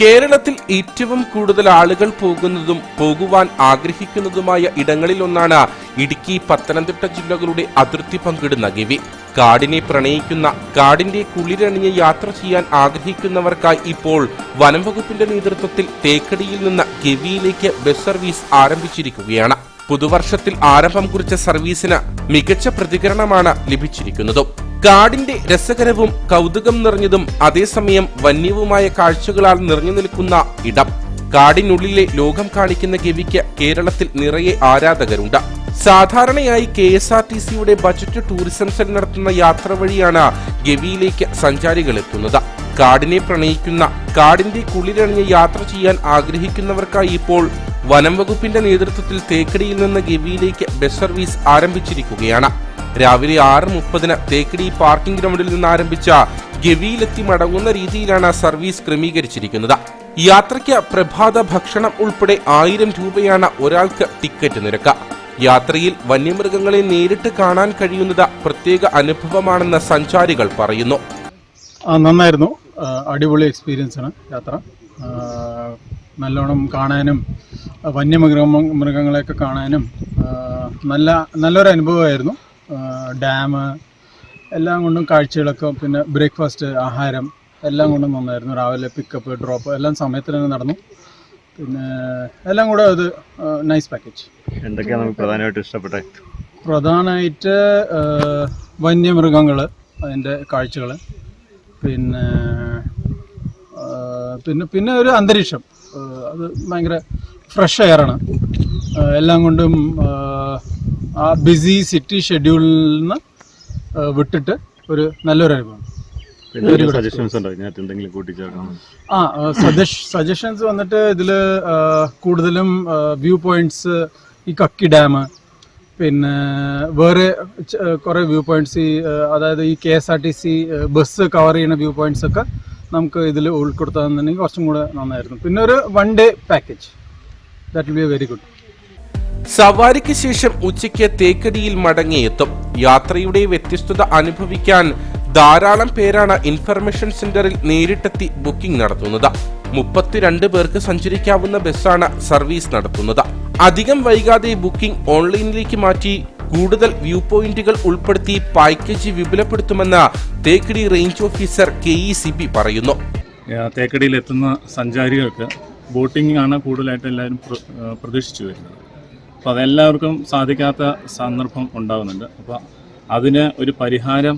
കേരളത്തിൽ ഏറ്റവും കൂടുതൽ ആളുകൾ പോകുന്നതും പോകുവാൻ ആഗ്രഹിക്കുന്നതുമായ ഇടങ്ങളിലൊന്നാണ് ഇടുക്കി പത്തനംതിട്ട ജില്ലകളുടെ അതിർത്തി പങ്കിടുന്ന ഗവി. കാടിനെ പ്രണയിക്കുന്ന കാടിന്റെ കുളിരണിഞ്ഞ് യാത്ര ചെയ്യാൻ ആഗ്രഹിക്കുന്നവർക്കായി ഇപ്പോൾ വനംവകുപ്പിന്റെ നേതൃത്വത്തിൽ തേക്കടിയിൽ നിന്ന് ഗവിയിലേക്ക് ബസ് സർവീസ് ആരംഭിച്ചിരിക്കുകയാണ്. പുതുവർഷത്തിൽ ആരംഭം കുറിച്ച സർവീസിന് മികച്ച പ്രതികരണമാണ് ലഭിച്ചിരിക്കുന്നത്. കാടിന്റെ രസകരവും കൗതുകം നിറഞ്ഞതും അതേസമയം വന്യവുമായ കാഴ്ചകളാൽ നിറഞ്ഞു നിൽക്കുന്ന ഇടം. കാടിനുള്ളിലെ ലോകം കാണിക്കുന്ന ഗവിക്ക് കേരളത്തിൽ നിറയെ ആരാധകരുണ്ട്. സാധാരണയായി കെ എസ് ആർ ടി സിയുടെ ബജറ്റ് ടൂറിസം സെൽ നടത്തുന്ന യാത്ര വഴിയാണ് ഗവിയിലേക്ക് സഞ്ചാരികൾ എത്തുന്നത്. കാടിനെ പ്രണയിക്കുന്ന കാടിന്റെ കുളിരണിഞ്ഞ് യാത്ര ചെയ്യാൻ ആഗ്രഹിക്കുന്നവർക്കായി ഇപ്പോൾ വനം വകുപ്പിന്റെ നേതൃത്വത്തിൽ തേക്കടിയിൽ നിന്ന് ഗവിയിലേക്ക് ബസ് സർവീസ് ആരംഭിച്ചിരിക്കുകയാണ്. രാവിലെ ആറ് മുപ്പതിന് തേക്കടി പാർക്കിംഗ് ഗ്രൗണ്ടിൽ നിന്ന് ആരംഭിച്ച ഗവിയിലെത്തി മടങ്ങുന്ന രീതിയിലാണ് സർവീസ് ക്രമീകരിച്ചിരിക്കുന്നത്. യാത്രയ്ക്ക് പ്രഭാത ഭക്ഷണം ഉൾപ്പെടെ ആയിരം രൂപയാണ് ഒരാൾക്ക് ടിക്കറ്റ് നിരക്ക്. യാത്രയിൽ വന്യമൃഗങ്ങളെ നേരിട്ട് കാണാൻ കഴിയുന്നത് പ്രത്യേക അനുഭവമാണെന്ന് സഞ്ചാരികൾ പറയുന്നു. നന്നായിരുന്നു. അടിപൊളി എക്സ്പീരിയൻസ് ആണ് യാത്ര നല്ലോണം കാണാനും വന്യമൃഗ മൃഗങ്ങളെയൊക്കെ കാണാനും നല്ല നല്ലൊരു അനുഭവമായിരുന്നു. ഡാം എല്ലാം കൊണ്ടും കാഴ്ചകളൊക്കെ പിന്നെ ബ്രേക്ക്ഫാസ്റ്റ് ആഹാരം എല്ലാം കൊണ്ടും നന്നായിരുന്നു. രാവിലെ പിക്കപ്പ് ഡ്രോപ്പ് എല്ലാം സമയത്തിന് തന്നെ നടന്നു. പിന്നെ എല്ലാം കൂടെ അത് നൈസ് പാക്കേജ് എന്തൊക്കെയാണ് നമുക്ക് പ്രധാനമായിട്ട് ഇഷ്ടപ്പെട്ടത്? പ്രധാനമായിട്ട് വന്യമൃഗങ്ങൾ അതിന്റെ കാഴ്ചകൾ പിന്നെ പിന്നെ പിന്നെ ഒരു അന്തരീക്ഷം. അത് ഭയങ്കര ഫ്രഷ് എയറാണ് എല്ലാം കൊണ്ടും ആ, ബിസി സിറ്റി ഷെഡ്യൂളിൽ നിന്ന് വിട്ടിട്ട് ഒരു നല്ലൊരു അനുഭവം. ആ സജഷ് സജഷൻസ് വന്നിട്ട് ഇതിൽ കൂടുതലും വ്യൂ പോയിന്റ്സ് ഈ കക്കി ഡാം പിന്നെ വേറെ കുറേ വ്യൂ പോയിന്റ്സ് ഈ അതായത് ഈ K S R T C bus cover ചെയ്യുന്ന വ്യൂ പോയിന്റ്സ് ഒക്കെ നമുക്ക് ഇതിൽ ഉൾപ്പെടുത്താന്നുണ്ടെങ്കിൽ കുറച്ചും കൂടെ നന്നായിരുന്നു. പിന്നെ ഒരു one day package that will be very good സവാരിക്ക് ശേഷം ഉച്ചയ്ക്ക് തേക്കടിയിൽ മടങ്ങിയെത്തും. യാത്രയുടെ വ്യത്യസ്തത അനുഭവിക്കാൻ ധാരാളം പേരാണ് ഇൻഫർമേഷൻ സെന്ററിൽ നേരിട്ടെത്തി ബുക്കിംഗ് നടത്തുന്നത്. മുപ്പത്തിരണ്ട് പേർക്ക് സഞ്ചരിക്കാവുന്ന ബസ്സാണ് സർവീസ് നടത്തുന്നത്. അധികം വൈകാതെ ബുക്കിംഗ് ഓൺലൈനിലേക്ക് മാറ്റി കൂടുതൽ വ്യൂ പോയിന്റുകൾ ഉൾപ്പെടുത്തി package വിപുലപ്പെടുത്തുമെന്ന് Thekkady range officer K E C B പറയുന്നു. തേക്കടിയിൽ എത്തുന്ന സഞ്ചാരികൾക്ക് ബോട്ടിംഗ് ആണ് കൂടുതലായിട്ട് എല്ലാവരും പ്ര- പ്രതീക്ഷിച്ചു വരുന്നത്. അപ്പോൾ അതെല്ലാവർക്കും സാധിക്കാത്ത സന്ദർഭം ഉണ്ടാകുന്നുണ്ട് അപ്പോൾ അതിന് ഒരു പരിഹാരം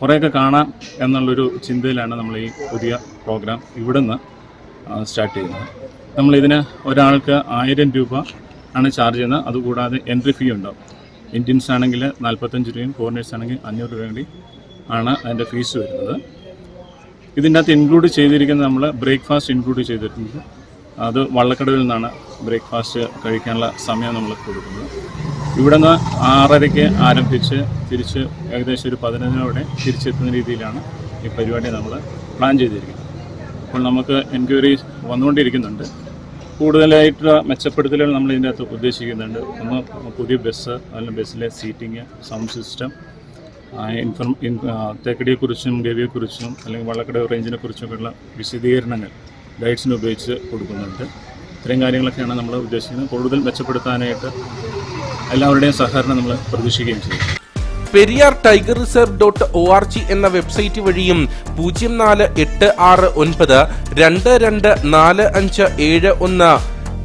കുറേയൊക്കെ കാണാം എന്നുള്ളൊരു ചിന്തയിലാണ് നമ്മൾ ഈ പുതിയ പ്രോഗ്രാം ഇവിടുന്ന് സ്റ്റാർട്ട് ചെയ്യുന്നത്. നമ്മളിതിന് ഒരാൾക്ക് ആയിരം രൂപ ആണ് ചാർജ് ചെയ്യുന്നത്. അതുകൂടാതെ എൻട്രി ഫീ ഉണ്ടാവും. ഇന്ത്യൻസ് ആണെങ്കിൽ നാൽപ്പത്തഞ്ച് രൂപയും ഫോറിനേഴ്സ് ആണെങ്കിൽ അഞ്ഞൂറ് രൂപയും കൂടി ആണ് അതിന്റെ ഫീസ് വരുന്നത്. ഇതിന്റെ അകത്ത് ഇൻക്ലൂഡ് ചെയ്തിരിക്കുന്നത് നമ്മൾ ബ്രേക്ക്ഫാസ്റ്റ് ഇൻക്ലൂഡ് ചെയ്തിട്ടുണ്ട്. അത് വള്ളക്കടവിൽ നിന്നാണ് ബ്രേക്ക്ഫാസ്റ്റ് കഴിക്കാനുള്ള സമയം നമ്മൾ കൊടുക്കുന്നത്. ഇവിടെ നിന്ന് ആറരയ്ക്ക് ആരംഭിച്ച് തിരിച്ച് ഏകദേശം ഒരു പതിനൊന്നിനോടെ തിരിച്ചെത്തുന്ന രീതിയിലാണ് ഈ പരിപാടി നമ്മൾ പ്ലാൻ ചെയ്തിരിക്കുന്നത്. അപ്പോൾ നമുക്ക് എൻക്വയറി വന്നുകൊണ്ടിരിക്കുന്നുണ്ട്. കൂടുതലായിട്ടുള്ള മെച്ചപ്പെടുത്തലുകൾ നമ്മൾ ഇതിന്റെ അകത്ത് ഉദ്ദേശിക്കുന്നുണ്ട്. ഒന്ന് പുതിയ ബസ് അല്ലെങ്കിൽ ബസ്സിലെ seating sound system inform in തേക്കടിയെക്കുറിച്ചും ഗവിയെക്കുറിച്ചും അല്ലെങ്കിൽ വള്ളക്കട റേഞ്ചിനെ കുറിച്ചൊക്കെയുള്ള വിശദീകരണങ്ങൾ ഗൈഡ്സിനെ ഉപയോഗിച്ച് കൊടുക്കുന്നുണ്ട്. ഇത്രയും കാര്യങ്ങളൊക്കെയാണ് നമ്മൾ ഉദ്ദേശിക്കുന്നത്. കൂടുതൽ മെച്ചപ്പെടുത്താനായിട്ട് എല്ലാവരുടെയും സഹകരണം നമ്മൾ പ്രതീക്ഷിക്കുകയും ചെയ്യും. Periyar tiger reserve dot O R G എന്ന വെബ്സൈറ്റ് വഴിയും പൂജ്യം നാല് എട്ട് ആറ് ഒൻപത് രണ്ട് രണ്ട് നാല് അഞ്ച് ഏഴ് ഒന്ന്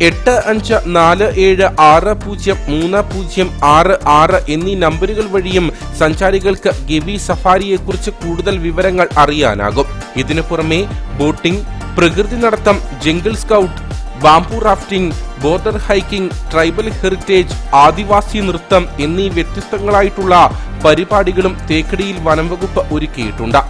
എട്ട് അഞ്ച് നാല് ഏഴ് ആറ് പൂജ്യം മൂന്ന് പൂജ്യം ആറ് ആറ് എന്നീ നമ്പറുകൾ വഴിയും സഞ്ചാരികൾക്ക് ഗവി സഫാരിയെക്കുറിച്ച് കൂടുതൽ വിവരങ്ങൾ അറിയാനാകും. ഇതിനു പുറമെ ബോട്ടിംഗ് പ്രകൃതി നടത്തം jungle scout bamboo rafting border hiking tribal heritage ആദിവാസി നൃത്തം എന്നീ വ്യത്യസ്തങ്ങളായിട്ടുള്ള പരിപാടികളും തേക്കടിയിൽ വനംവകുപ്പ് ഒരുക്കിയിട്ടുണ്ട്.